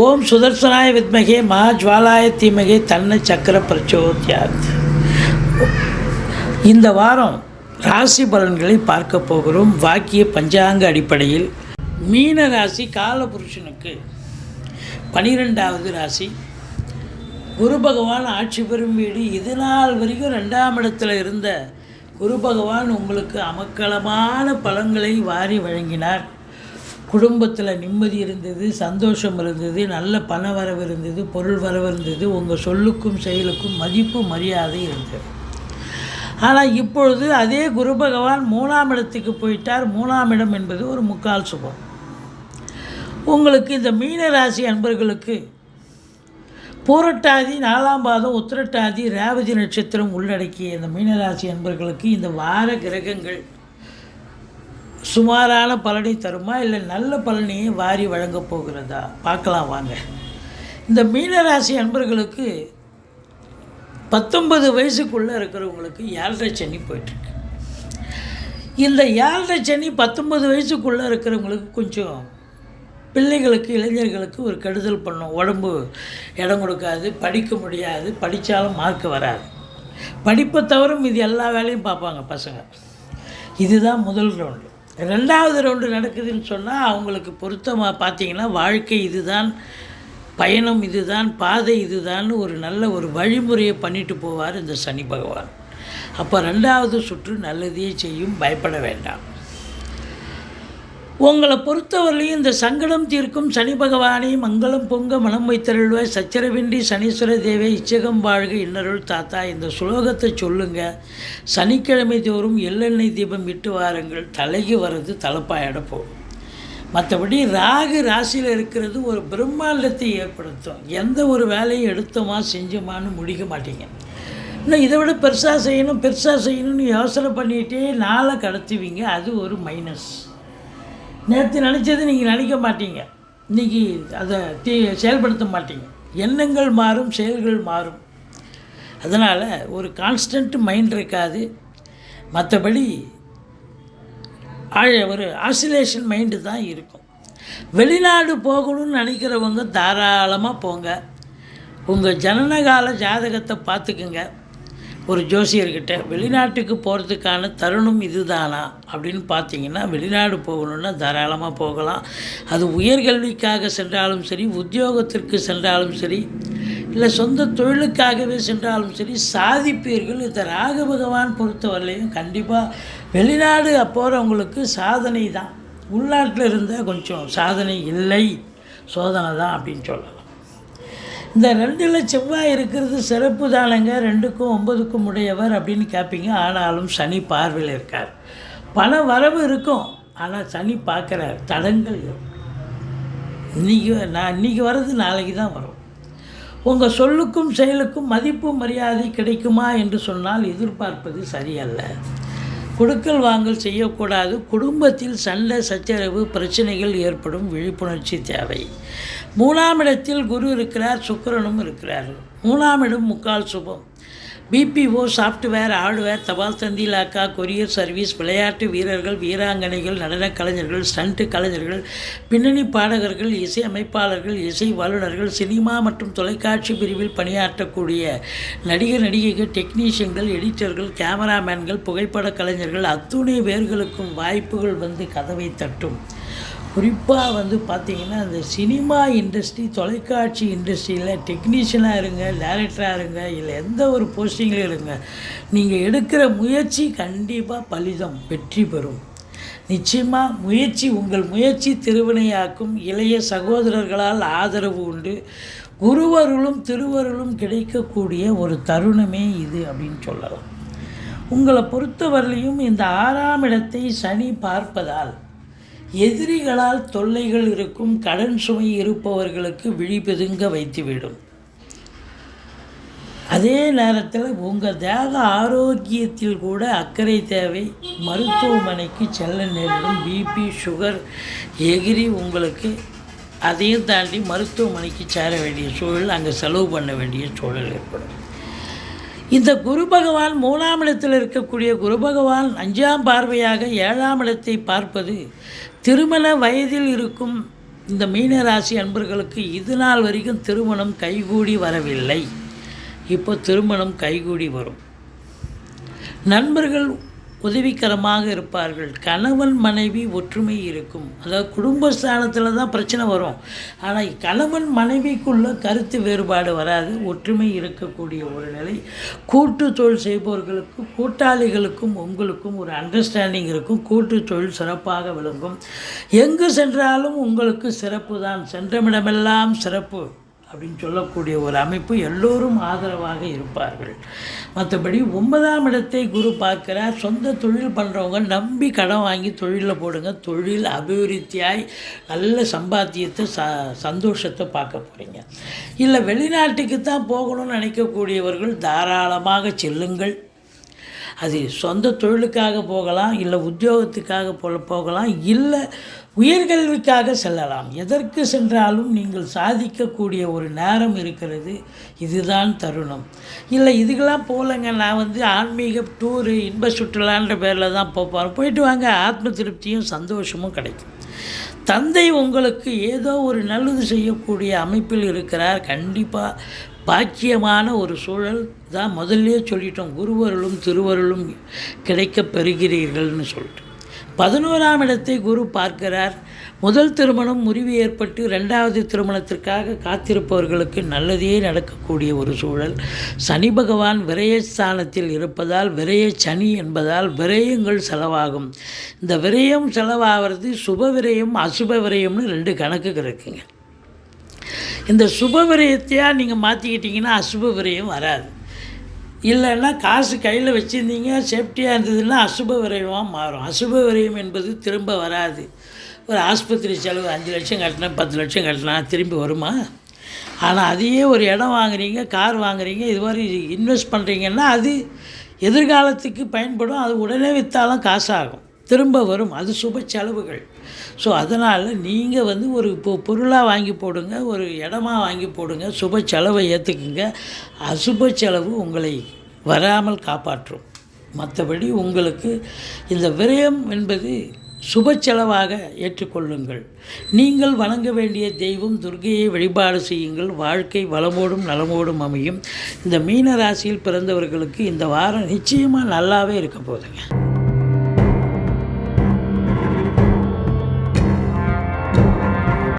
ஓம் சுதர்சனாய வித்மகே மா ஜுவாலாய தீமகே தன்ன சக்கர பிரச்சோத்யாத். இந்த வாரம் ராசி பலன்களை பார்க்க போகிறோம். வாக்கிய பஞ்சாங்க அடிப்படையில் மீன ராசி காலபுருஷனுக்கு பனிரெண்டாவது ராசி. குரு பகவான் ஆட்சி பெறும் வீடு. இது நாள் வரைக்கும் ரெண்டாம் இடத்துல இருந்த குரு பகவான் உங்களுக்கு அமக்களமான பலன்களை வாரி வழங்கினார். குடும்பத்தில் நிம்மதி இருந்தது சந்தோஷம் இருந்தது நல்ல பண வரவு இருந்தது பொருள் வரவு இருந்தது உங்கள் சொல்லுக்கும் செயலுக்கும் மதிப்பு மரியாதை இருந்தது. ஆனால் இப்பொழுது அதே குரு பகவான் மூணாம் இடத்துக்கு போயிட்டார். மூணாம் இடம் என்பது ஒரு முக்கால் சுபம் உங்களுக்கு இந்த மீன ராசி அன்பர்களுக்கு பூரட்டாதி நாலாம் பாதம் உத்திரட்டாதி ரேவதி நட்சத்திரம் உள்ளடக்கிய இந்த மீனராசி அன்பர்களுக்கு இந்த வார கிரகங்கள் சுமாரான பலனை தருமா? இல்லை நல்ல பலனையே வாரி வழங்கப் போகிறதா? பார்க்கலாம் வாங்க. இந்த மீனராசி அன்பர்களுக்கு பத்தொன்பது வயசுக்குள்ளே இருக்கிறவங்களுக்கு ஏழரை சனி போயிட்டுருக்கு. இந்த ஏழரை சனி பத்தொன்பது வயசுக்குள்ளே இருக்கிறவங்களுக்கு கொஞ்சம் பிள்ளைகளுக்கு இளைஞர்களுக்கு ஒரு கெடுதல் பண்ணும். உடம்பு இடம் கொடுக்காது படிக்க முடியாது படித்தாலும் மார்க் வராது. படிப்பை தவிர இது எல்லா வேலையும் பார்ப்பாங்க பசங்க. இதுதான் முதல் ரவுண்டு. ரெண்டாவது ரவுண்டு நடக்குதுன்னு சொன்னால் அவங்களுக்கு பொருத்தமாக பார்த்தீங்கன்னா வாழ்க்கை இதுதான் பயணம் இதுதான் பாதை இதுதான் ஒரு நல்ல ஒரு வழிமுறையை பண்ணிட்டு போவார் இந்த சனி பகவான். அப்போ ரெண்டாவது சுற்று நல்லதையே செய்யும் பயப்பட வேண்டாம். உங்களை பொறுத்தவரையிலையும் இந்த சங்கடம் தீர்க்கும் சனி பகவானை மங்களம் பொங்க மனம் வைத்தருள்வாய். சச்சரவின்றி சனீஸ்வர தேவை இச்சகம் வாழ்க இன்னருள் தாத்தா. இந்த சுலோகத்தை சொல்லுங்க. சனிக்கிழமை தோறும் எள்ளெண்ணெய் தீபம் விட்டு வாருங்கள். தலைக்கு வர்றது தலைப்பாயிட போகும். மற்றபடி ராகு ராசியில் இருக்கிறது ஒரு பிரம்மாண்டத்தை ஏற்படுத்தும். எந்த ஒரு வேலையும் எடுத்தோமா செஞ்சோமான்னு முடிக்க மாட்டீங்க. இன்னும் இதை விட பெருசாக செய்யணும் பெருசாக செய்யணும்னு யோசனை பண்ணிகிட்டே நாளை கடத்துவீங்க. அது ஒரு மைனஸ் நேற்று நினச்சது நீங்கள் நினைக்க மாட்டீங்க. இன்றைக்கி அதை தீ செயல்படுத்த மாட்டீங்க. எண்ணங்கள் மாறும் செயல்கள் மாறும். அதனால் ஒரு கான்ஸ்டன்ட் மைண்ட் இருக்காது. மற்றபடி ஆழ ஒரு ஆசிலேஷன் மைண்டு தான் இருக்கும். வெளிநாடு போகணும்னு நினைக்கிறவங்க தாராளமாக போங்க. உங்கள் ஜனனகால ஜாதகத்தை பார்த்துக்குங்க. ஒரு ஜோசியர்கிட்ட வெளிநாட்டுக்கு போகிறதுக்கான தருணம் இதுதானா? அப்படின்னு பார்த்தீங்கன்னா வெளிநாடு போகணுன்னா தாராளமாக போகலாம். அது உயர்கல்விக்காக சென்றாலும் சரி உத்தியோகத்திற்கு சென்றாலும் சரி இல்லை சொந்த தொழிலுக்காகவே சென்றாலும் சரி சாதிப்பீர்கள் இந்த ராக பகவான் பொறுத்தவரையிலையும் கண்டிப்பாக வெளிநாடு போகிறவங்களுக்கு சாதனை தான். உள்நாட்டில் இருந்தால் கொஞ்சம் சாதனை இல்லை சோதனை தான் அப்படின்னு சொல்லலாம். இந்த ரெண்டில் செவ்வாய் இருக்கிறது சிறப்பு தானங்க ரெண்டுக்கும் ஒன்பதுக்கும் உடையவர் அப்படின்னு கேட்பீங்க ஆனாலும் சனி பார்வையில் இருக்கார். பண வரவு இருக்கும் ஆனால் சனி பார்க்குறார். தடங்கள் இருக்கும். இன்றைக்கி நான் இன்றைக்கி வர்றது நாளைக்கு தான் வரும். உங்கள் சொல்லுக்கும் செயலுக்கும் மதிப்பு மரியாதை கிடைக்குமா என்று சொன்னால் எதிர்பார்ப்பது சரியல்ல. கொடுக்கல் வாங்கல் செய்யக்கூடாது. குடும்பத்தில் சண்டை சச்சரவு பிரச்சனைகள் ஏற்படும் விழிப்புணர்ச்சி தேவை. மூணாம் இடத்தில் குரு இருக்கிறார் சுக்கிரனும் இருக்கிறார் மூணாம் இடம் முக்கால் சுபம். பிபிஓ சாஃப்ட்வேர் ஹார்ட்வேர் தபால் தந்தி இலாக்கா கொரியர் சர்வீஸ் விளையாட்டு வீரர்கள் வீராங்கனைகள் நடனக் கலைஞர்கள் ஸ்டண்ட் கலைஞர்கள் பின்னணி பாடகர்கள் இசை அமைப்பாளர்கள் இசை வல்லுநர்கள் சினிமா மற்றும் தொலைக்காட்சி பிரிவில் பணியாற்றக்கூடிய நடிகர் நடிகைகள் டெக்னீஷியன்கள் எடிட்டர்கள் கேமராமேன்கள் புகைப்பட கலைஞர்கள் அத்துணை பேர்களுக்கும் வாய்ப்புகள் வந்து கதவை தட்டும். குறிப்பாக வந்து பார்த்திங்கன்னா இந்த சினிமா இண்டஸ்ட்ரி தொலைக்காட்சி இண்டஸ்ட்ரியில் டெக்னீஷியனாக இருங்க டேரக்டராக இருங்க இல்லை எந்த ஒரு போஸ்டிங்கில் இருங்க நீங்கள் எடுக்கிற முயற்சி கண்டிப்பாக பலிதம் வெற்றி பெறும். நிச்சயமாக முயற்சி உங்கள் முயற்சி திருவினையாக்கும் இளைய சகோதரர்களால் ஆதரவு உண்டு. குருவருளும் திருவருளும் கிடைக்கக்கூடிய ஒரு தருணமே இது அப்படின்னு சொல்லலாம். உங்களை பொறுத்தவரையிலையும் இந்த ஆறாம் இடத்தை சனி பார்ப்பதால் எதிரிகளால் தொல்லைகள் இருக்கும் கடன் சுமை இருப்பவர்களுக்கு விழிபெதுங்க வைத்துவிடும். அதே நேரத்தில் உங்கள் தேக ஆரோக்கியத்தில் கூட அக்கறை தேவை. மருத்துவமனைக்கு செல்ல நேரிடும் பிபி சுகர் எகிரி உங்களுக்கு அதையும் தாண்டி மருத்துவமனைக்கு சேர வேண்டிய சூழல் அங்கே செலவு பண்ண வேண்டிய சூழல் ஏற்படும். இந்த குரு பகவான் மூணாம் இடத்தில் இருக்கக்கூடிய குரு பகவான் அஞ்சாம் பார்வையாக ஏழாம் இடத்தை பார்ப்பது திருமண வயதில் இருக்கும் இந்த மீனராசி அன்பர்களுக்கு இது நாள் வரைக்கும் திருமணம் கைகூடி வரவில்லை. இப்போ திருமணம் கைகூடி வரும். நண்பர்கள் உதவிகரமாக இருப்பார்கள். கணவன் மனைவி ஒற்றுமை இருக்கும். அதாவது குடும்பஸ்தானத்தில் தான் பிரச்சனை வரும். ஆனால் கணவன் மனைவிக்குள்ள கருத்து வேறுபாடு வராது. ஒற்றுமை இருக்கக்கூடிய ஒரு நிலை. கூட்டு தொழில் செய்பவர்களுக்கு கூட்டாளிகளுக்கும் உங்களுக்கும் ஒரு அண்டர்ஸ்டாண்டிங் இருக்கும். கூட்டு தொழில் சிறப்பாக விளங்கும். எங்கு சென்றாலும் உங்களுக்கு சிறப்பு தான் சென்றமிடமெல்லாம் சிறப்பு. அப்படின்னு சொல்லக்கூடிய ஒரு அமைப்பு எல்லோரும் ஆதரவாக இருப்பார்கள். மற்றபடி ஒன்பதாம் இடத்தை குரு பார்க்கிறார். சொந்த தொழில் பண்ணுறவங்க நம்பி கடன் வாங்கி தொழிலில் போடுங்க. தொழில் அபிவிருத்தியாய் நல்ல சம்பாத்தியத்தை ச சந்தோஷத்தை பார்க்க போகிறீங்க இல்லை வெளிநாட்டுக்கு தான் போகணும்னு நினைக்கக்கூடியவர்கள் தாராளமாக செல்லுங்கள். அது சொந்த தொழிலுக்காக போகலாம் இல்லை உத்தியோகத்துக்காக போல போகலாம் இல்லை உயர்கல்விக்காக செல்லலாம். எதற்கு சென்றாலும் நீங்கள் சாதிக்கக்கூடிய ஒரு நேரம் இருக்கிறது. இதுதான் தருணம். இல்லை இதுக்கெல்லாம் போகலங்க. நான் வந்து ஆன்மீக டூரு இன்ப சுற்றுலான்ற பேரில் தான் போகிறேன் போயிட்டு வாங்க. ஆத்ம திருப்தியும் சந்தோஷமும் கிடைக்கும். தந்தை உங்களுக்கு ஏதோ ஒரு நல்லது செய்யக்கூடிய அமைப்பில் இருக்கிறார். கண்டிப்பாக பாக்கியமான ஒரு சூழல் தான் முதல்லே சொல்லிட்டோம். குருவருளும் திருவருளும் கிடைக்க பெறுகிறீர்கள்னு சொல்லிட்டு. பதினோராம் இடத்தை குரு பார்க்கிறார். முதல் திருமணம் முறிவு ஏற்பட்டு ரெண்டாவது திருமணத்திற்காக காத்திருப்பவர்களுக்கு நல்லதே நடக்கக்கூடிய ஒரு சூழல். சனி பகவான் விரயஸ்தானத்தில் இருப்பதால் விரய சனி என்பதால் விரயங்கள் செலவாகும். இந்த விரயம் செலவாகிறது சுப விரயம் அசுப விரயம்னு ரெண்டு கணக்கு இருக்குங்க. இந்த சுப விரயத்தையாக நீங்கள் மாற்றிக்கிட்டிங்கன்னா அசுப விரயம் வராது. இல்லைன்னா காசு கையில் வச்சுருந்தீங்க சேஃப்டியாக இருந்ததுன்னா அசுப விரயமாக மாறும். அசுப விரயம் என்பது திரும்ப வராது. ஒரு ஆஸ்பத்திரி செலவு அஞ்சு லட்சம் கட்டினா பத்து லட்சம் கட்டினா திரும்பி வருமா? ஆனால் அதையே ஒரு இடம் வாங்குறீங்க கார் வாங்குறீங்க இது மாதிரி இன்வெஸ்ட் பண்ணுறீங்கன்னா அது எதிர்காலத்துக்கு பயன்படும். அது உடனே விற்றாலும் காசாகும். திரும்ப வரும். அது சுப செலவுகள். ஸோ அதனால் நீங்கள் வந்து ஒரு இப்போ பொருளாக வாங்கி போடுங்க ஒரு இடமா வாங்கி போடுங்க சுப செலவை ஏற்றுக்குங்க அசுப செலவு உங்களை வராமல் காப்பாற்றும். மற்றபடி உங்களுக்கு இந்த விரயம் என்பது சுப செலவாக ஏற்றுக்கொள்ளுங்கள். நீங்கள் வணங்க வேண்டிய தெய்வம் துர்கையை வழிபாடு செய்யுங்கள். வாழ்க்கை வளமோடும் நலமோடும் அமையும். இந்த மீன ராசியில் பிறந்தவர்களுக்கு இந்த வாரம் நிச்சயமாக நல்லாவே இருக்க போதுங்க